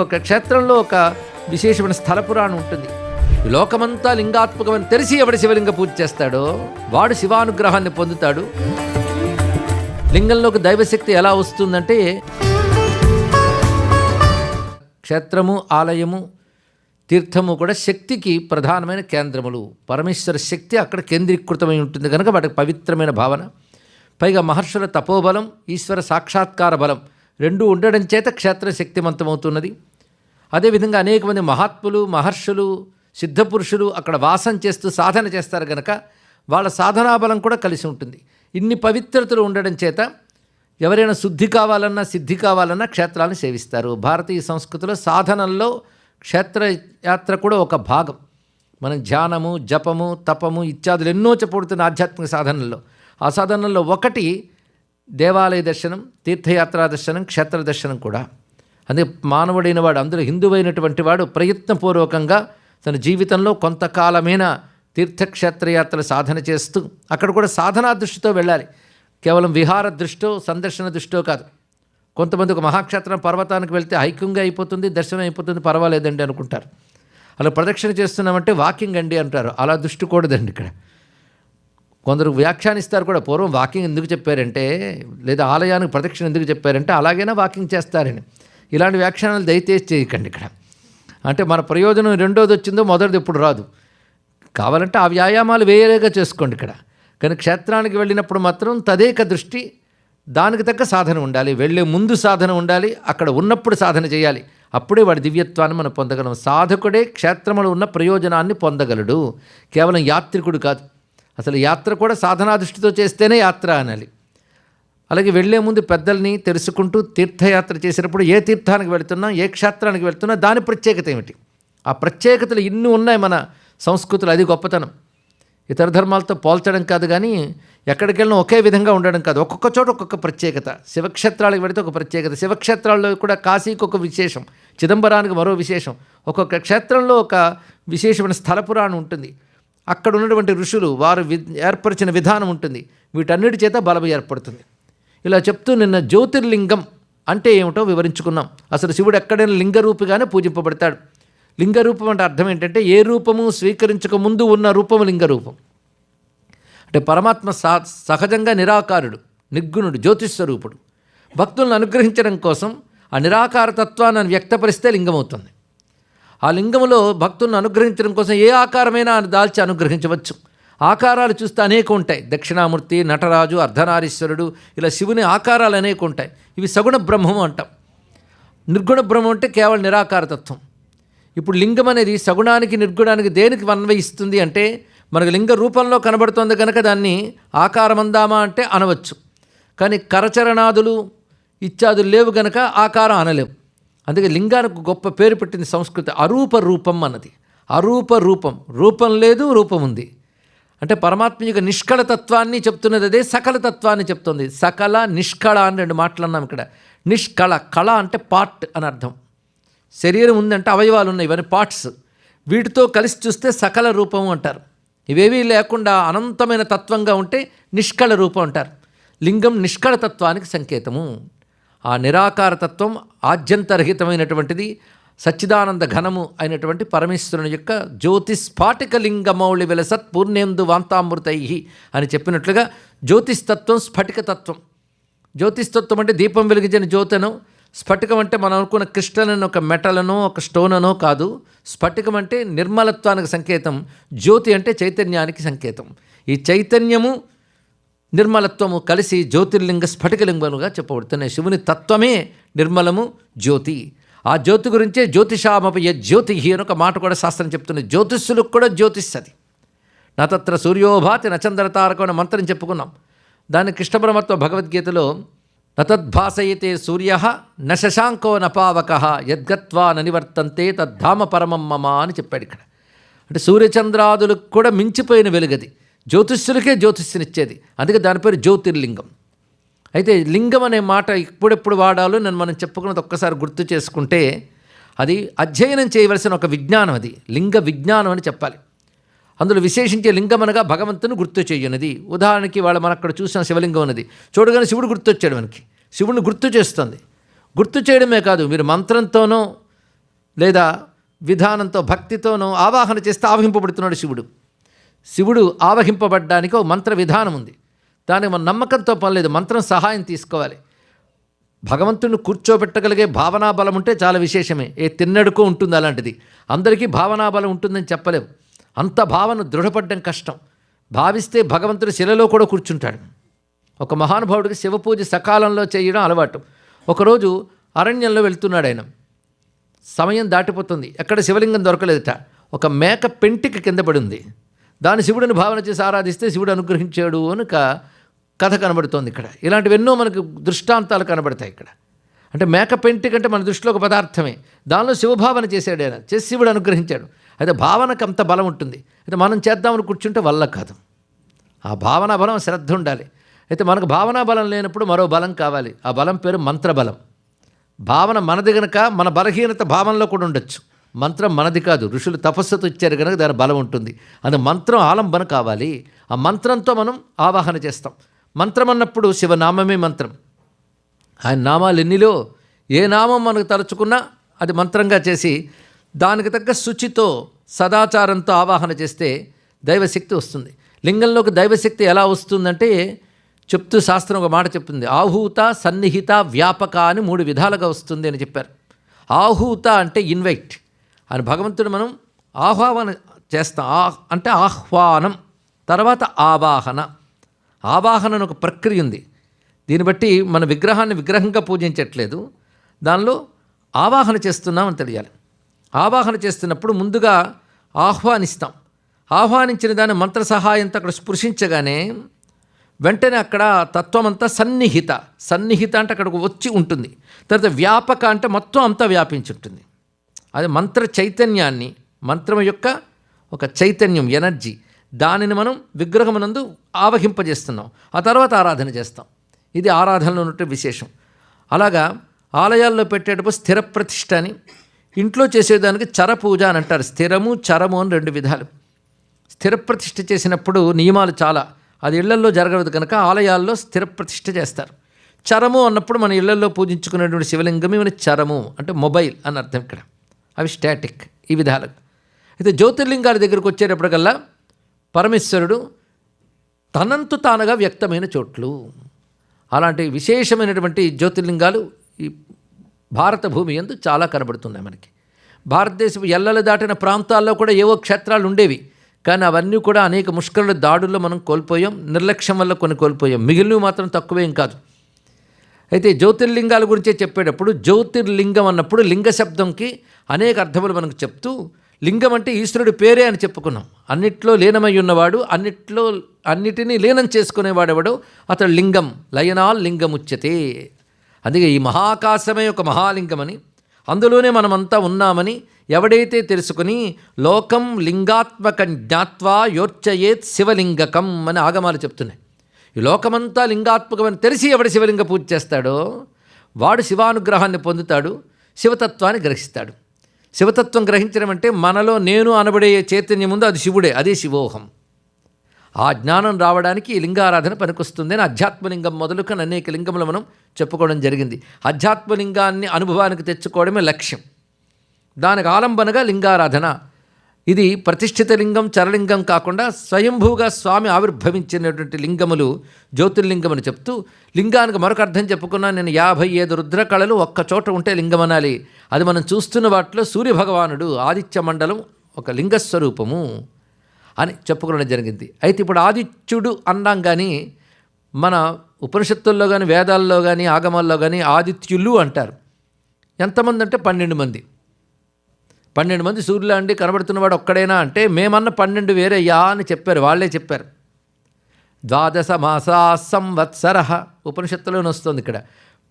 ఒక్కొక్క క్షేత్రంలో ఒక విశేషమైన స్థల పురాణం ఉంటుంది. లోకమంతా లింగాత్మకమని తెలిసి ఎవడు శివలింగ పూజ చేస్తాడో వాడు శివానుగ్రహాన్ని పొందుతాడు. లింగంలోకి దైవశక్తి ఎలా వస్తుందంటే క్షేత్రము ఆలయము తీర్థము కూడా శక్తికి ప్రధానమైన కేంద్రములు. పరమేశ్వర శక్తి అక్కడ కేంద్రీకృతమై ఉంటుంది కనుక వాటికి పవిత్రమైన భావన. పైగా మహర్షుల తపోబలం ఈశ్వర సాక్షాత్కార బలం రెండు ఉండడం చేత క్షేత్రం శక్తివంతమవుతున్నది అదేవిధంగా అనేక మంది మహాత్ములు మహర్షులు సిద్ధపురుషులు అక్కడ వాసం చేస్తూ సాధన చేస్తారు కనుక వాళ్ళ సాధనాబలం కూడా కలిసి ఉంటుంది. ఇన్ని పవిత్రతలు ఉండడం చేత ఎవరైనా శుద్ధి కావాలన్నా సిద్ధి కావాలన్నా క్షేత్రాలను సేవిస్తారు. భారతీయ సంస్కృతిలో సాధనల్లో క్షేత్రయాత్ర కూడా ఒక భాగం. మనం ధ్యానము జపము తపము ఇత్యాదులు ఎన్నో చెప్పబడుతున్న ఆధ్యాత్మిక సాధనల్లో. ఆ సాధనల్లో ఒకటి దేవాలయ దర్శనం తీర్థయాత్రా దర్శనం క్షేత్ర దర్శనం కూడా. అందుకే మానవుడైన వాడు అందులో హిందువైనటువంటి వాడు ప్రయత్నపూర్వకంగా తన జీవితంలో కొంతకాలమైన తీర్థక్షేత్రయాత్రలు సాధన చేస్తూ అక్కడ కూడా సాధనా దృష్టితో వెళ్ళాలి. కేవలం విహార దృష్టో సందర్శన దృష్టో కాదు. కొంతమంది ఒక మహాక్షేత్రం పర్వతానికి వెళ్తే హైకింగ్గా అయిపోతుంది దర్శనం అయిపోతుంది పర్వాలేదండి అనుకుంటారు. అలా ప్రదక్షిణ చేస్తున్నామంటే వాకింగ్ అండి అంటారు. అలా దృష్టి కూడదండి ఇక్కడ. కొందరు వ్యాఖ్యానిస్తారు కూడా పూర్వం వాకింగ్ ఎందుకు చెప్పారంటే లేదా ఆలయానికి ప్రదక్షిణ ఎందుకు చెప్పారంటే అలాగైనా వాకింగ్ చేస్తారని. ఇలాంటి వ్యాఖ్యానాలు దయచేసి చేయకండి ఇక్కడ. అంటే మన ప్రయోజనం రెండోది వచ్చిందో మొదటిది ఎప్పుడు రాదు. కావాలంటే ఆ వ్యాయామాలు వేరేగా చేసుకోండి ఇక్కడ. కానీ క్షేత్రానికి వెళ్ళినప్పుడు మాత్రం తదేక దృష్టి దానికి తగ్గ సాధన ఉండాలి. వెళ్ళే ముందు సాధన ఉండాలి అక్కడ ఉన్నప్పుడు సాధన చేయాలి. అప్పుడే వాడి దివ్యత్వాన్ని మనం పొందగలం. సాధకుడే క్షేత్రంలో ఉన్న ప్రయోజనాన్ని పొందగలడు. కేవలం యాత్రికుడు కాదు. అసలు యాత్ర కూడా సాధనా దృష్టితో చేస్తేనే యాత్ర అనాలి. అలాగే వెళ్ళే ముందు పెద్దల్ని తెలుసుకుంటూ తీర్థయాత్ర చేసినప్పుడు ఏ తీర్థానికి వెళుతున్నా ఏ క్షేత్రానికి వెళ్తున్నా దాని ప్రత్యేకత ఏమిటి? ఆ ప్రత్యేకతలు ఇన్ని ఉన్నాయి మన సంస్కృతులు అది గొప్పతనం. ఇతర ధర్మాలతో పోల్చడం కాదు కానీ ఎక్కడికి వెళ్ళినా ఒకే విధంగా ఉండడం కాదు. ఒక్కొక్క చోట ఒక్కొక్క ప్రత్యేకత. శివక్షేత్రాలకు వెళితే ఒక ప్రత్యేకత. శివక్షేత్రాల్లో కూడా కాశీకి ఒక విశేషం చిదంబరానికి మరో విశేషం. ఒక్కొక్క క్షేత్రంలో ఒక విశేషమైన స్థల పురాణం ఉంటుంది. అక్కడ ఉన్నటువంటి ఋషులు వారు వి ఏర్పరిచిన విధానం ఉంటుంది. వీటన్నిటి చేత బలం ఏర్పడుతుంది. ఇలా చెప్తూ నిన్న జ్యోతిర్లింగం అంటే ఏమిటో వివరించుకున్నాం. అసలు శివుడు ఎక్కడైనా లింగరూపిగానే పూజింపబడతాడు. లింగరూపం అంటే అర్థం ఏంటంటే ఏ రూపము స్వీకరించక ముందు ఉన్న రూపము లింగరూపం. అంటే పరమాత్మ సహజంగా నిరాకారుడు నిర్గుణుడు జ్యోతిస్వరూపుడు భక్తులను అనుగ్రహించడం కోసం ఆ నిరాకార తత్వాన్ని వ్యక్తపరిస్తే లింగమవుతుంది. ఆ లింగములో భక్తులను అనుగ్రహించడం కోసం ఏ ఆకారమైనా దాల్చి అనుగ్రహించవచ్చు. ఆకారాలు చూస్తే అనేక ఉంటాయి. దక్షిణామూర్తి నటరాజు అర్ధనారీశ్వరుడు ఇలా శివుని ఆకారాలు అనేక ఉంటాయి. ఇవి సగుణ బ్రహ్మం అంటాం. నిర్గుణ బ్రహ్మం అంటే కేవలం నిరాకారతత్వం ఇప్పుడు లింగం అనేది సగుణానికి నిర్గుణానికి దేనికి అన్వయిస్తుంది అంటే మనకు లింగ రూపంలో కనబడుతుంది కనుక దాన్ని ఆకారమందామా అంటే అనవచ్చు. కానీ కరచరణాదులు ఇత్యాదులు లేవు గనక ఆకారం అనలేవు. అందుకే లింగానికి గొప్ప పేరు పెట్టింది సంస్కృతి. అరూప రూపం అన్నది. అరూప రూపం. రూపం లేదు రూపం ఉంది. అంటే పరమాత్మ యొక్క నిష్కళ తత్వాన్ని చెప్తున్నది అదే సకల తత్వాన్ని చెప్తుంది. సకల నిష్కళ అని రెండు మాటలు అన్నాం ఇక్కడ. నిష్కళ కళ అంటే పార్ట్ అని అర్థం. శరీరం ఉందంటే అవయవాలు ఉన్నాయి ఇవన్నీ పార్ట్స్ వీటితో కలిసి చూస్తే సకల రూపం అంటారు. ఇవేవీ లేకుండా అనంతమైన తత్వంగా ఉంటే నిష్కళ రూపం అంటారు. లింగం నిష్కళ తత్వానికి సంకేతము. ఆ నిరాకార తత్వం ఆద్యంతరహితమైనటువంటిది సచ్చిదానంద ఘనము అయినటువంటి పరమేశ్వరుని యొక్క జ్యోతిస్ఫాటిక లింగమౌళి విలసత్ పూర్ణేందు వాంతామృతై అని చెప్పినట్లుగా జ్యోతిస్తత్వం స్ఫటికతత్వం. జ్యోతిస్తత్వం అంటే దీపం వెలిగించిన జ్యోతను స్ఫటికం అంటే మనం అనుకున్న క్రిస్టల్ అని ఒక మెటలనో ఒక స్టోన్ అనో కాదు. స్ఫటికం అంటే నిర్మలత్వానికి సంకేతం. జ్యోతి అంటే చైతన్యానికి సంకేతం. ఈ చైతన్యము నిర్మలత్వము కలిసి జ్యోతిర్లింగ స్ఫటికలింగముగా చెప్పబడుతున్నాయి. శివుని తత్వమే నిర్మలము జ్యోతి. ఆ జ్యోతి గురించే జ్యోతిషామపయ జ్యోతి అని ఒక మాట కూడా శాస్త్రం చెప్తుంది. జ్యోతిష్యులకు కూడా జ్యోతిష్ నతత్ర సూర్యోభాతి నచంద్ర తారకం అనే మంత్రం చెప్పుకున్నాం. దాన్ని కృష్ణబ్రహ్మత్వ భగవద్గీతలో నతద్భాసయితే సూర్య న శశాంకో నపావక యద్గత్వా ననివర్తంతే తద్ధామ పరమం మమ అని చెప్పాడు ఇక్కడ. అంటే సూర్యచంద్రాదులకు కూడా మించిపోయిన వెలుగది. జ్యోతిష్యులకే జ్యోతిష్యునిచ్చేది అందుకే దాని పేరు జ్యోతిర్లింగం. అయితే లింగం అనే మాట ఎప్పుడెప్పుడు వాడాలో నేను మనం చెప్పుకున్నది ఒక్కసారి గుర్తు చేసుకుంటే అది అధ్యయనం చేయవలసిన ఒక విజ్ఞానం అది. లింగ విజ్ఞానం అని చెప్పాలి. అందులో విశేషించే లింగం అనగా భగవంతుని గుర్తు చేయనిది. ఉదాహరణకి వాళ్ళు మనం అక్కడ చూసిన శివలింగం ఉన్నది. చూడగానే శివుడు గుర్తొచ్చాడు మనకి. శివుడిని గుర్తు చేస్తుంది. గుర్తు చేయడమే కాదు మీరు మంత్రంతోనో లేదా విధానంతో భక్తితోనో ఆవాహన చేస్తే ఆవహింపబడుతున్నాడు శివుడు. శివుడు ఆవహింపబడ్డానికి ఒక మంత్ర విధానం ఉంది. దానికి మన నమ్మకంతో పని లేదు మంత్రం సహాయం తీసుకోవాలి. భగవంతుని కూర్చోబెట్టగలిగే భావనా బలం ఉంటే చాలా విశేషమే. ఏ తిన్నడుకో ఉంటుంది అలాంటిది. అందరికీ భావనా బలం ఉంటుందని చెప్పలేం. అంత భావన దృఢపడడం కష్టం. భావిస్తే భగవంతుడు శిలలో కూడా కూర్చుంటాడు. ఒక మహానుభావుడికి శివపూజ సకాలంలో చేయడం అలవాటు. ఒకరోజు అరణ్యంలో వెళ్తున్నాడు ఆయన. సమయం దాటిపోతుంది. ఎక్కడ శివలింగం దొరకలేదట. ఒక మేక పెంటికి కింద పడింది దాని శివుడిని భావన చేసి ఆరాధిస్తే శివుడు అనుగ్రహించాడు అని కథ కనబడుతోంది ఇక్కడ. ఇలాంటివి ఎన్నో మనకు దృష్టాంతాలు కనబడతాయి ఇక్కడ. అంటే మేక పెంటి కంటే మన దృష్టిలో ఒక పదార్థమే. దానిలో శివభావన చేశాడు ఆయన. చేసి శివుడు అనుగ్రహించాడు. అయితే భావనకు అంత బలం ఉంటుంది. అయితే మనం చేద్దామని కూర్చుంటే వల్ల కాదు. ఆ భావనా బలం శ్రద్ధ ఉండాలి. అయితే మనకు భావనా బలం లేనప్పుడు మరో బలం కావాలి. ఆ బలం పేరు మంత్రబలం. భావన మనది గనక మన బలహీనత భావనలో కూడా ఉండొచ్చు. మంత్రం మనది కాదు. ఋషులు తపస్సుతో ఇచ్చారు కనుక దాని బలం ఉంటుంది. అది మంత్రం ఆలంబన కావాలి. ఆ మంత్రంతో మనం ఆవాహన చేస్తాం. మంత్రం అన్నప్పుడు శివనామమే మంత్రం. ఆయన నామాలు ఎన్నిలో ఏ నామం మనకు తలుచుకున్నా అది మంత్రంగా చేసి దానికి తగ్గ శుచితో సదాచారంతో ఆవాహన చేస్తే దైవశక్తి వస్తుంది. లింగంలోకి దైవశక్తి ఎలా వస్తుందంటే చెప్తూ శాస్త్రం ఒక మాట చెప్తుంది. ఆహూత సన్నిహిత వ్యాపక అని మూడు విధాలుగా వస్తుంది అని చెప్పారు. ఆహూత అంటే ఇన్వైట్ అని భగవంతుడు మనం ఆహ్వాన చేస్తాం. ఆ అంటే ఆహ్వానం తర్వాత ఆవాహన. ఆవాహన అని ఒక ప్రక్రియ ఉంది. దీన్ని బట్టి మన విగ్రహాన్ని విగ్రహంగా పూజించట్లేదు. దానిలో ఆవాహన చేస్తున్నామని తెలియాలి. ఆవాహన చేస్తున్నప్పుడు ముందుగా ఆహ్వానిస్తాం. ఆహ్వానించిన దాని మంత్ర సహాయంతో అక్కడ స్పృశించగానే వెంటనే అక్కడ తత్వం అంతా సన్నిహిత సన్నిహిత అంటే అక్కడికి వచ్చి ఉంటుంది. తర్వాత వ్యాపక అంటే మొత్తం అంతా వ్యాపించి ఉంటుంది. అది మంత్ర చైతన్యాన్ని మంత్రం యొక్క ఒక చైతన్యం ఎనర్జీ. దానిని మనం విగ్రహమునందు ఆవహింపజేస్తున్నాం. ఆ తర్వాత ఆరాధన చేస్తాం. ఇది ఆరాధనలో ఉన్నట్టు విశేషం. అలాగా ఆలయాల్లో పెట్టేటప్పుడు స్థిర ప్రతిష్ఠ అని ఇంట్లో చేసేదానికి చర పూజ అని అంటారు. స్థిరము చరము అని రెండు విధాలు. స్థిర ప్రతిష్ఠ చేసినప్పుడు నియమాలు చాలా. అది ఇళ్ళల్లో జరగదు కనుక ఆలయాల్లో స్థిర ప్రతిష్ఠ చేస్తారు. చరము అన్నప్పుడు మన ఇళ్ళల్లో పూజించుకునేటువంటి శివలింగం ఇవన్నీ చరము అంటే మొబైల్ అని అర్థం ఇక్కడ. అవి స్టాటిక్ ఈ విధాలు అయితే జ్యోతిర్లింగాల దగ్గరకు వచ్చేటప్పటికల్లా పరమేశ్వరుడు తనంతు తానుగా వ్యక్తమైన చోట్లు. అలాంటి విశేషమైనటువంటి జ్యోతిర్లింగాలు ఈ భారత భూమి ఎందు చాలా కనబడుతున్నాయి మనకి. భారతదేశం ఎల్లలు దాటిన ప్రాంతాల్లో కూడా ఏవో క్షేత్రాలు ఉండేవి. కానీ అవన్నీ కూడా అనేక ముష్కరుల దాడుల్లో మనం కోల్పోయాం. నిర్లక్ష్యం వల్ల కొన్ని కోల్పోయాం. మిగిలినవి మాత్రం తక్కువేం కాదు. అయితే జ్యోతిర్లింగాల గురించే చెప్పేటప్పుడు జ్యోతిర్లింగం అన్నప్పుడు లింగ శబ్దంకి అనేక అర్థములు మనకు చెప్తూ లింగం అంటే ఈశ్వరుడి పేరే అని చెప్పుకున్నాం. అన్నిట్లో లీనమై ఉన్నవాడు అన్నిట్లో అన్నిటినీ లీనం చేసుకునేవాడెవడో? అతడు లింగం లయనాల్ లింగముచ్యతే. అందుకే ఈ మహాకాశమే ఒక మహాలింగమని అందులోనే మనమంతా ఉన్నామని ఎవడైతే తెలుసుకుని లోకం లింగాత్మకం జ్ఞాత్వా యోర్చయేత్ శివలింగకం అని ఆగమాలు చెప్తున్నాయి. ఈ లోకమంతా లింగాత్మకమని తెలిసి ఎవడు శివలింగ పూజ చేస్తాడో వాడు శివానుగ్రహాన్ని పొందుతాడు శివతత్వాన్ని గ్రహిస్తాడు. శివతత్వం గ్రహించడం అంటే మనలో నేను అనబడే చైతన్యం ఉందో అది శివుడే అదే శివోహం. ఆ జ్ఞానం రావడానికి ఈ లింగారాధన పనికొస్తుంది అని అధ్యాత్మలింగం మొదలుకొని అనేక లింగములు మనం చెప్పుకోవడం జరిగింది. అధ్యాత్మలింగాన్ని అనుభవానికి తెచ్చుకోవడమే లక్ష్యం. దానికి ఆలంబనగా లింగారాధన ఇది ప్రతిష్ఠిత లింగం చరలింగం కాకుండా స్వయంభూగా స్వామి ఆవిర్భవించినటువంటి లింగములు జ్యోతిర్లింగమని చెప్తూ లింగానికి మరొక అర్థం చెప్పుకున్నా నేను యాభై ఐదు రుద్రకళలు ఒక్క చోట ఉంటే లింగం అనాలి అది మనం చూస్తున్న వాటిలో సూర్యభగవానుడు ఆదిత్య మండలం ఒక లింగస్వరూపము అని చెప్పుకోవడం జరిగింది. అయితే ఇప్పుడు ఆదిత్యుడు అన్నాం కానీ మన ఉపనిషత్తుల్లో కానీ వేదాల్లో కానీ ఆగమాల్లో కానీ ఆదిత్యులు అంటారు. ఎంతమంది అంటే పన్నెండు మంది. పన్నెండు మంది సూర్యులు అండి కనబడుతున్నవాడు ఒక్కడేనా అంటే మేమన్న పన్నెండు వేరయ్యా అని చెప్పారు వాళ్ళే చెప్పారు. ద్వాదశ మాసా సంవత్సర ఉపనిషత్తులోనే వస్తుంది ఇక్కడ.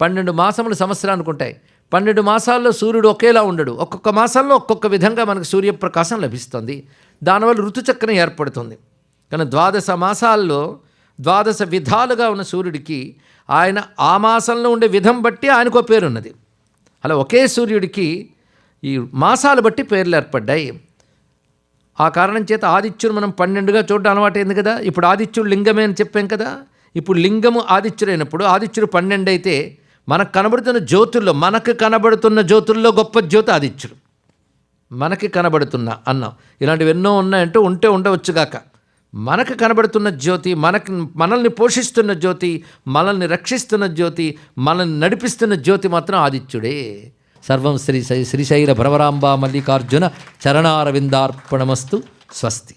పన్నెండు మాసములు సంవత్సరం అనుకుంటాయి పన్నెండు మాసాల్లో సూర్యుడు ఒకేలా ఉండడు. ఒక్కొక్క మాసంలో ఒక్కొక్క విధంగా మనకు సూర్యప్రకాశం లభిస్తుంది. దానివల్ల ఋతుచక్రం ఏర్పడుతుంది. కానీ ద్వాదశ మాసాల్లో ద్వాదశ విధాలుగా ఉన్న సూర్యుడికి ఆయన ఆ మాసంలో ఉండే విధం బట్టి ఆయనకో పేరున్నది. అలా ఒకే సూర్యుడికి ఈ మాసాలు బట్టి పేర్లు ఏర్పడ్డాయి. ఆ కారణం చేత ఆదిత్యుడు మనం పన్నెండుగా చూడడం అలవాటైంది కదా? ఇప్పుడు ఆదిత్యుడు లింగమే అని చెప్పాం కదా? ఇప్పుడు లింగము ఆదిత్యుడైనప్పుడు ఆదిత్యుడు పన్నెండు అయితే మనకు కనబడుతున్న జ్యోతుల్లో మనకు కనబడుతున్న జ్యోతుల్లో గొప్ప జ్యోతి ఆదిత్యుడు. మనకి కనబడుతున్న అన్నం. ఇలాంటివి ఎన్నో ఉన్నాయంటే ఉంటే ఉండవచ్చుగాక మనకు కనబడుతున్న జ్యోతి మనకి మనల్ని పోషిస్తున్న జ్యోతి మనల్ని రక్షిస్తున్న జ్యోతి మనల్ని నడిపిస్తున్న జ్యోతి మాత్రం ఆదిత్యుడే. సర్వం శ్రీ శ్రీశైల భ్రమరాంబ మల్లికార్జున చరణారవిందార్పణమస్తు. స్వస్తి.